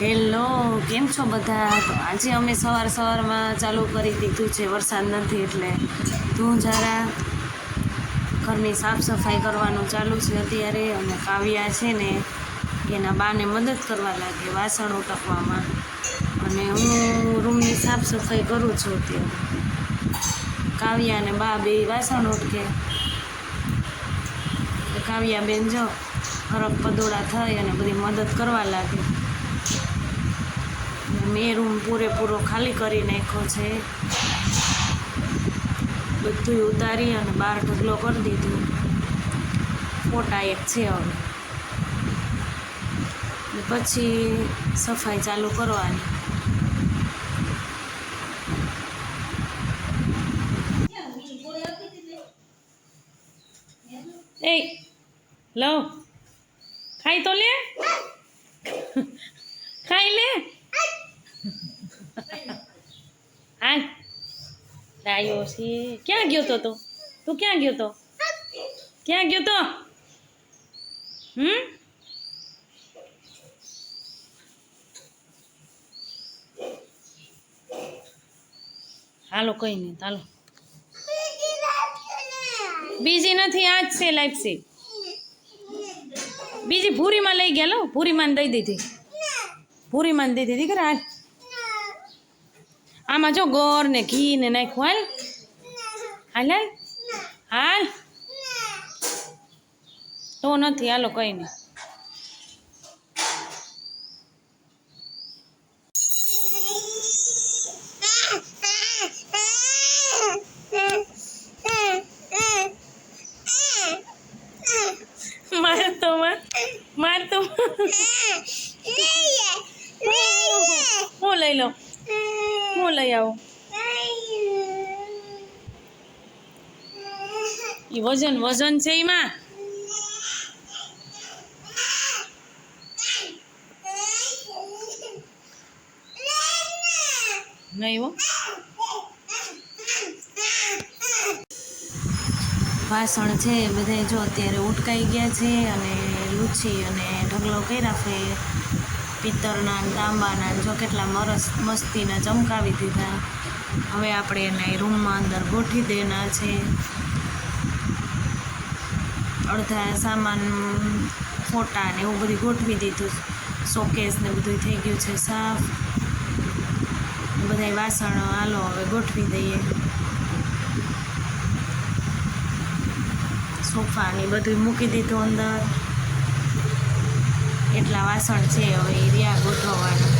Hello, કેમ છો બધા? આજે અમે સવાર સવારમાં ચાલુ કરી દીધું છે, વરસાદ નથી એટલે તું જરા ઘરની સાફ સફાઈ કરવાનું ચાલુ છે અત્યારે અને કાવ્યા છે ને એના બાને મદદ કરવા લાગે વાસણ ઉટકવામાં. અને હું રૂમની સાફ સફાઈ કરું છું અત્યારે. કાવ્યા અને બા બે વાસણ ઉટકે. કાવ્યા બેન જો ફરક પદોડા થઈ અને બધી મદદ કરવા લાગે. મેં રૂમ પૂરેપૂરો ખાલી કરી નાખ્યો છે. બધું ઉતારી અને બહાર ઢગલો કરી દીધું. ફોટા એક છે હવે. પછી સફાઈ ચાલુ કરવાની. એ લો ખાઈ તો લે ખાઈ લે હાલ લાયો છે. ક્યાં ગયો તો તું? તું ક્યાં ગયો તો? ક્યાં ગયો તો? હમ? હાલો કઈ નહીં હાલો. બીજી નથી, આજ છે લાઈફ છે. બીજી ભૂરીમાં લઈ ગયા લો ભૂરીમાં દઈ દીધી. ભૂરીમાં દઈ દીધી હાલ આમાં જો ગોળ ને ઘી ને નાખ્યું હાલ હાલ હાલ હાલ તો નથી હાલો કઈ નહીં માર તો માર માર તો હું લઈ આવો? એ વજન વજન છે એમાં નહીં હો. વાસણ છે બધા જો અત્યારે ઉટકાઈ ગયા છે અને લૂછી અને ઢગલો કર્યા છે. પિત્તરના તાંબાના જો કેટલા મરસ મસ્તીના ચમકાવી દીધા. હવે આપણે એને રૂમમાં અંદર ગોઠવી દેના છે. અડધા સામાન, ફોટા ને એવું બધું ગોઠવી દીધું. શોકેસ ને બધું થઈ ગયું છે સાફ. બધા વાસણ હાલો હવે ગોઠવી દઈએ. સોફાની બધું મૂકી દીધું અંદર. એટલા વાસણ છે હવે એ રહ્યા ગોઠવવાના.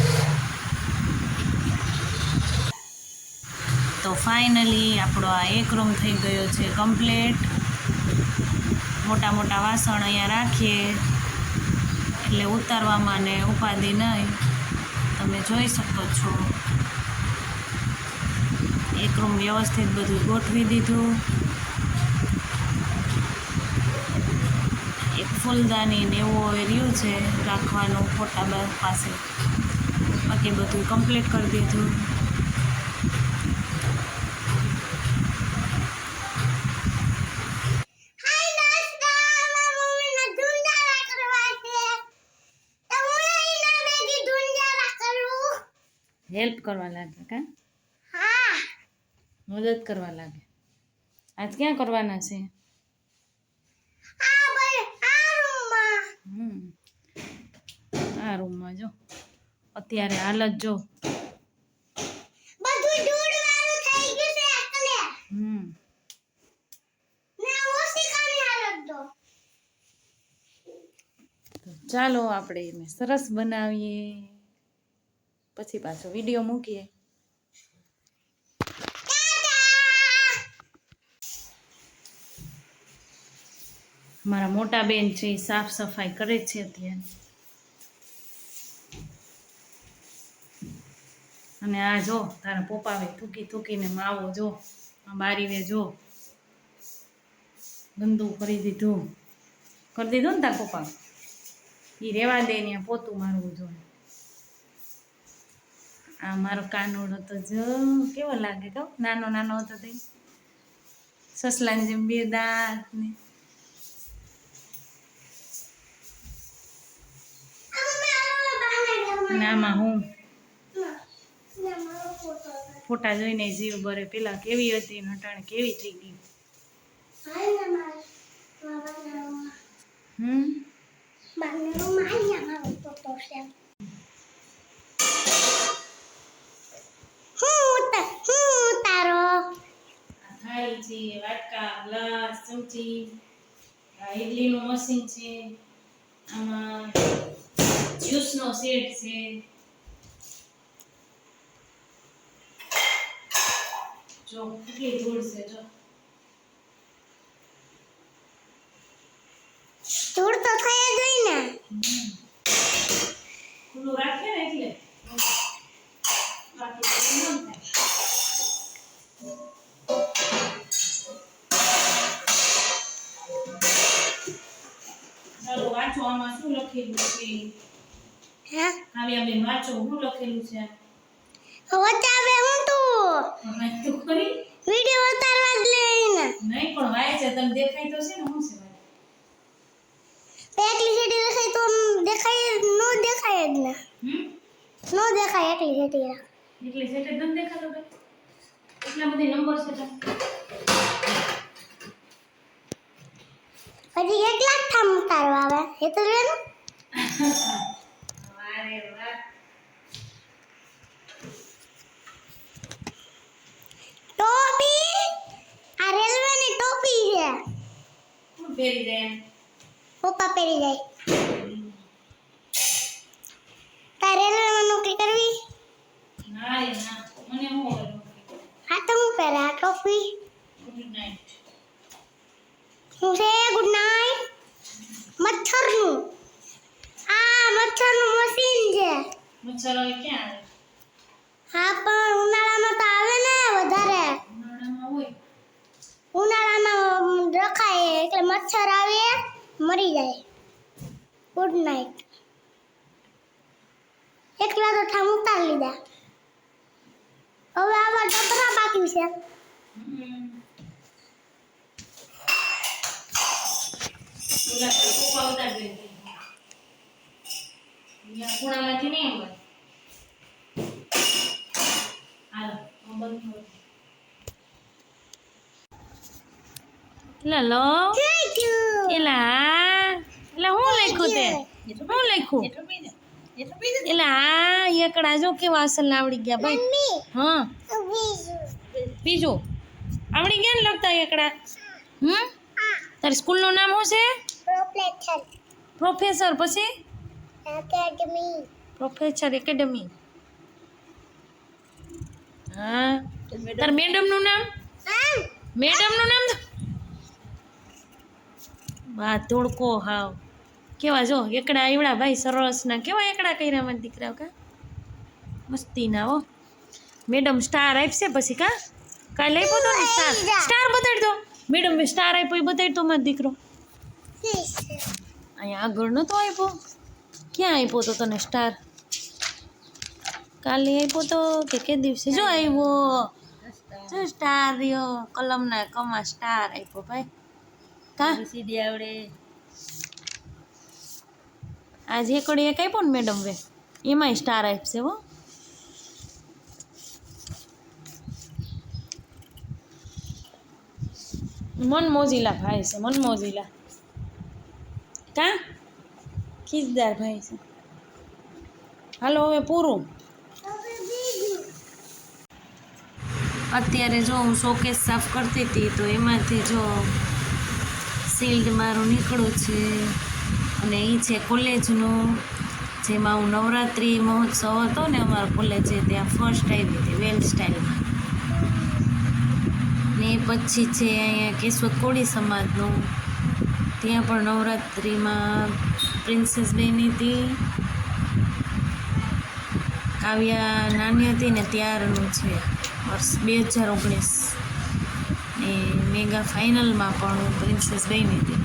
તો ફાઇનલી આપણો આ એક રૂમ થઈ ગયો છે કમ્પ્લેટ મોટા મોટા વાસણ અહીંયા રાખીએ. એટલે ઉતારવામાં ને ઉપાધિ નહીં. તમે જોઈ શકો છો. એક રૂમ વ્યવસ્થિત બધું ગોઠવી દીધું. ફૂલદાની ને એવું રહ્યું છે રાખવાનું ફોટા પાસે. બાકી બધું કમ્પ્લીટ કરી દીધું. હેલ્પ કરવા લાગે કા? મદદ કરવા લાગે. આજ ક્યાં કરવાના છે? હમ. આ રૂમમાં જો. અત્યારે હાલ જ જો. હમ. તો ચાલો આપણે એને સરસ બનાવીએ. પછી પાછો વીડિયો મૂકીએ. મારા મોટા બેન છે એ સાફ સફાઈ કરે છે અત્યારે. અને આ જો, તારા પપ્પાવે થૂકી થૂકીને માવો જો, આ બારીવે જો ગંદુ કરી દીધું. કરી દીધું ને તારા પપ્પા એ રેવા દે ને પોતું મારવું જોઈએ આ મારો કાનોડો તો જો, કેવો લાગે કહો? નાનો નાનો હતો તે. સસલાની જેમ બેદાર દાંત ને આમાં હું ફોટા જોઈને જીવ બરે પેલા કેવી હતી ને કેવી થઈ ગઈ? વાટકા ગ્લાસ ચમચી. ઇડલીનું મશીન છે. આમાં જ્યુસનો સેટ છે. જો કેટલી ધૂળ છે જો. ધૂળ તો થઈ જ ગઈ ને. ખુલ્લું રાખીએ ને એટલે. બાકી ન થાય. ચાલો વાંચો આમાં શું લખેલું છે. હા? કાવ્યાબેન વાંચો શું લખેલું છે. વચાવે હું તું. ખરી? વિડિયો ઉતારવા જ લઈને નહીં પણ વાંચે તને દેખાય તો છે ને શું છે એકલી સીટી દેખાય તો દેખાય નો દેખાય જ ને. નો દેખાય એકલી સીટી એટલે સેટે જ દેખાતો એટલા બધી નંબર છે હજી એક લાખ થામ ઉતારવા આવે. એ તો જોયું ટોપી આ રેલવે ની ટોપી છે કોણ પહેરી દે એમ પપ્પા પહેરી જાય તાર રેલવે માં નોકરી કરવી ના રે ના મને શું કરવું હા તો હું પહેરે આ ટોપી ગુડ નાઇટ હું છે ગુડ નાઇટ મચ્છરનું આ મચ્છરનું મશીન છે મચ્છર ક્યાં આવે? હા પણ ઉનાળામાં તો આવે ને વધારે. ઉનાળામાં હોય. ઉનાળામાં રખાય એટલે મચ્છર આવે મરી જાય. ગુડ નાઇટ એકલા તો ઠામ ઉતાર લીધા. હવે આવા ડબરા બાકી છે. દે. અહીંયા ખૂણામાંથી નહીં હોય હાલો આ બંધ કરો. લા લો થેન્ક યુ એલા એલા હું લખ્યું તે હું લખ્યું એલા આ એકડા જો કેવા અસલ આવડી ગયા ભાઈ મમ્મી હા બીજું બીજું આવડી ગયા ને લખતા એકડા હમ તારી સ્કૂલનું નામ શું છે પ્રોફેસર પ્રોફેસર પછી એકેડમી પ્રોફેસર એકેડમી હા તાર મેડમનું નામ આમ મેડમનું નામ બા ધોળકો હાવ. કેવા જો એકડા આવડા ભાઈ સરસના કેવા એકડા કર્યા મને દીકરા કા? મસ્તીના હો. મેડમ સ્ટાર આપશે પછી કા? કાલે આપ્યો તો ને સ્ટાર? સ્ટાર બતાડી દો. મેડમ સ્ટાર આપ્યો એ બતાડી દો મારો દીકરો. અહીંયા આગળ નહોતો આપ્યો? ક્યાં આપ્યો તો તને સ્ટાર? કાલે આપ્યો તો કે કે દિવસે? જો આવ્યો જો સ્ટાર રહ્યો. કલમના કમા સ્ટાર આપ્યો ભાઈ. કા? સીધી આવડે આજે એકડી એક આપ્યો ને મેડમ વે એમાંય સ્ટાર આપશે હો. મન મોજીલા ભાઈ છે મન મોજીલા કા? ખીજદાર ભાઈ છે. હાલો હવે પૂરું. અત્યારે જો હું શોકેસ સાફ કરતી હતી તો એમાંથી જો શિલ્ડ મારું નીકળું છે અને એ છે કોલેજનું, જેમાં હું નવરાત્રિ મહોત્સવ હતો ને અમારા કોલેજે ત્યાં ફર્સ્ટ આવી હતી વેલ સ્ટાઇલમાં ને પછી છે અહીંયા કેશવત કોળી સમાજનું. ત્યાં પણ નવરાત્રિમાં પ્રિન્સેસ બહેની હતી. કાવ્યા નાની હતી ને ત્યારનું છે, વર્ષ બે હજાર ઓગણીસ. મેગા ફાઇનલમાં પણ પ્રિન્સેસ બની હતી.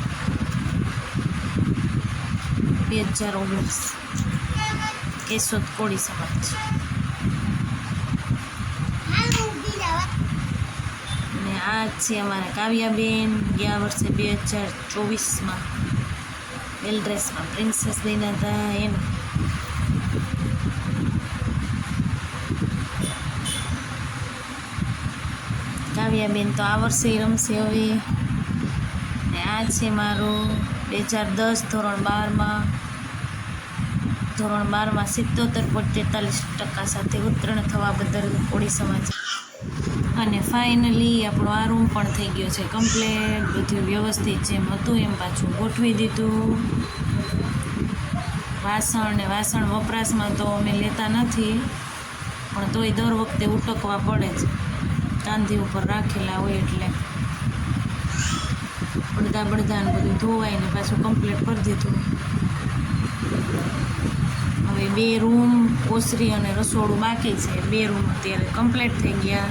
બે હજાર ઓગણીસ. કેશોદ કોળી સમાજ. અને આ છે અમારા કાવ્યાબેન. ગયા વર્ષે બે હજાર ચોવીસમાં એલ ડ્રેસમાં પ્રિન્સેસ બન્યા હતા. એમ કાવ્યાબેન તો આ વર્ષે રમશે હવે. ને આ છે મારું બે હજાર દસ, ધોરણ બારમાં. ધોરણ બારમાં સિત્તોતેર પોઈન્ટ તેતાલીસ ટકા સાથે ઉત્તીર્ણ થવા બદલ કોળી સમાજ અને ફાઇનલી આપણો આ રૂમ પણ થઈ ગયો છે કમ્પ્લેટ બધું વ્યવસ્થિત જેમ હતું એમ પાછું ગોઠવી દીધું. વાસણ ને વાસણ વપરાશમાં તો અમે લેતા નથી. પણ તોય દર વખતે ઉટકવા પડે જ. કાંધી ઉપર રાખેલા હોય એટલે પડદા બળદા ને બધું ધોવાય ને પાછું કમ્પ્લીટ કરી દીધું. હવે બે રૂમ ઓસરી અને રસોડું બાકી છે. બે રૂમ અત્યારે કમ્પ્લીટ થઈ ગયા.